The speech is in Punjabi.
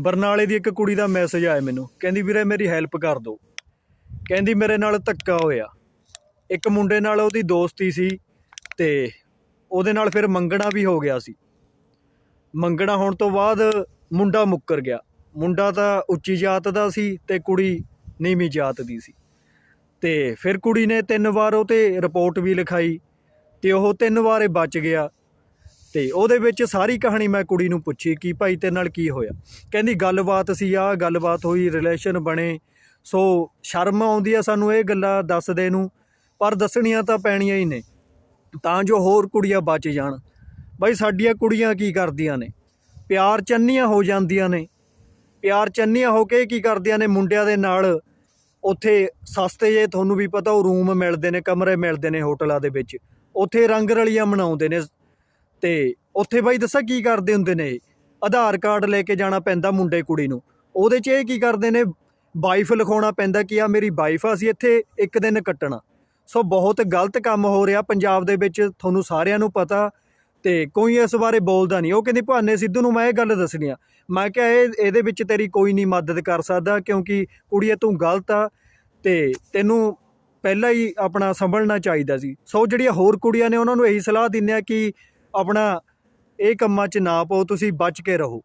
ਬਰਨਾਲੇ ਦੀ ਇੱਕ ਕੁੜੀ ਦਾ ਮੈਸੇਜ ਆਇਆ ਮੈਨੂੰ। ਕਹਿੰਦੀ, ਵੀਰੇ, ਮੇਰੀ ਹੈਲਪ ਕਰ ਦਿਓ ਕਹਿੰਦੀ, ਮੇਰੇ ਨਾਲ ਧੱਕਾ ਹੋਇਆ। ਇੱਕ ਮੁੰਡੇ ਨਾਲ ਉਹਦੀ ਦੋਸਤੀ ਸੀ ਤੇ ਉਹਦੇ ਨਾਲ ਫਿਰ ਮੰਗਣਾ ਵੀ ਹੋ ਗਿਆ ਸੀ। ਮੰਗਣਾ ਹੋਣ ਤੋਂ ਬਾਅਦ ਮੁੰਡਾ ਮੁੱਕਰ ਗਿਆ। ਮੁੰਡਾ ਤਾਂ ਉੱਚੀ ਜਾਤ ਦਾ ਸੀ ਤੇ ਕੁੜੀ ਨੀਵੀਂ ਜਾਤ ਦੀ ਸੀ। ਤੇ ਫਿਰ ਕੁੜੀ ਨੇ ਤਿੰਨ ਵਾਰ ਉਹ ਤੇ ਰਿਪੋਰਟ ਵੀ ਲਿਖਾਈ ਤੇ ਉਹ ਤਿੰਨ ਵਾਰੇ ਬਚ ਗਿਆ। ਤੇ ਉਹਦੇ ਵਿੱਚ ਸਾਰੀ ਕਹਾਣੀ ਮੈਂ ਕੁੜੀ ਨੂੰ ਪੁੱਛੀ ਕਿ ਭਾਈ ਤੇਰੇ ਨਾਲ ਕੀ ਹੋਇਆ? ਕਹਿੰਦੀ, ਗੱਲਬਾਤ ਸੀ ਆ ਗੱਲਬਾਤ ਹੋਈ ਰਿਲੇਸ਼ਨ ਬਣੇ। ਸੋ ਸ਼ਰਮ ਆਉਂਦੀ ਆ ਸਾਨੂੰ ਇਹ ਗੱਲਾਂ ਦੱਸਦੇ ਨੂੰ, ਪਰ ਦੱਸਣੀਆਂ ਤਾਂ ਪੈਣੀਆਂ ਹੀ ਨੇ। ਤਾਂ ਜੋ ਹੋਰ ਕੁੜੀਆਂ ਬਚ ਜਾਣ। ਬਾਈ ਸਾਡੀਆਂ ਕੁੜੀਆਂ ਕੀ ਕਰਦੀਆਂ ਨੇ? ਪਿਆਰ ਚੰਨੀਆਂ ਹੋ ਜਾਂਦੀਆਂ ਨੇ। ਪਿਆਰ ਚੰਨੀਆਂ ਹੋ ਕੇ ਕੀ ਕਰਦੀਆਂ ਨੇ ਮੁੰਡਿਆਂ ਦੇ ਨਾਲ? ਉੱਥੇ ਸਸਤੇ ਜੇ ਤੁਹਾਨੂੰ ਵੀ ਪਤਾ ਉਹ ਰੂਮ ਮਿਲਦੇ ਨੇ, ਕਮਰੇ ਮਿਲਦੇ ਨੇ ਹੋਟਲਾਂ ਦੇ ਵਿੱਚ। ਉੱਥੇ ਰੰਗ ਰਲੀਆਂ ਮਨਾਉਂਦੇ ਨੇ। ਤੇ ਉੱਥੇ ਬਾਈ ਦੱਸਾਂ ਕੀ ਕਰਦੇ ਹੁੰਦੇ ਨੇ? ਆਧਾਰ ਕਾਰਡ ਲੈ ਕੇ ਜਾਣਾ ਪੈਂਦਾ ਮੁੰਡੇ ਕੁੜੀ ਨੂੰ। ਉਹਦੇ 'ਚ ਇਹ ਕੀ ਕਰਦੇ ਨੇ? ਵਾਈਫ ਲਿਖਾਉਣਾ ਪੈਂਦਾ ਕਿ ਆ ਮੇਰੀ ਵਾਈਫ ਆ ਸੀ ਇੱਥੇ ਇੱਕ ਦਿਨ ਕੱਟਣਾ। ਸੋ ਬਹੁਤ ਗਲਤ ਕੰਮ ਹੋ ਰਿਹਾ ਪੰਜਾਬ ਦੇ ਵਿੱਚ, ਤੁਹਾਨੂੰ ਸਾਰਿਆਂ ਨੂੰ ਪਤਾ। ਤੇ ਕੋਈ ਇਸ ਬਾਰੇ ਬੋਲਦਾ ਨਹੀਂ। ਉਹ ਕਹਿੰਦੀ, ਭਾਨੇ ਸਿੱਧੂ ਨੂੰ ਮੈਂ ਇਹ ਗੱਲ ਦੱਸਣੀ ਆ। ਮੈਂ ਕਿਹਾ, ਇਹ, ਇਹਦੇ ਵਿੱਚ ਤੇਰੀ ਕੋਈ ਨਹੀਂ ਮਦਦ ਕਰ ਸਕਦਾ ਕਿਉਂਕਿ ਕੁੜੀਏ ਤੂੰ ਗਲਤ ਆ। ਤੇ ਤੈਨੂੰ ਪਹਿਲਾਂ ਹੀ ਆਪਣਾ ਸੰਭਲਣਾ ਚਾਹੀਦਾ ਸੀ। ਸੋ ਜਿਹੜੀਆਂ ਹੋਰ ਕੁੜੀਆਂ ਨੇ, ਉਹਨਾਂ ਨੂੰ ਇਹੀ ਸਲਾਹ ਦਿੰਦੇ ਆ ਕਿ ਆਪਣਾ ਇਹ ਕੰਮਾਂ 'ਚ ਨਾ ਪਾਓ ਤੁਸੀਂ ਬਚ ਕੇ ਰਹੋ।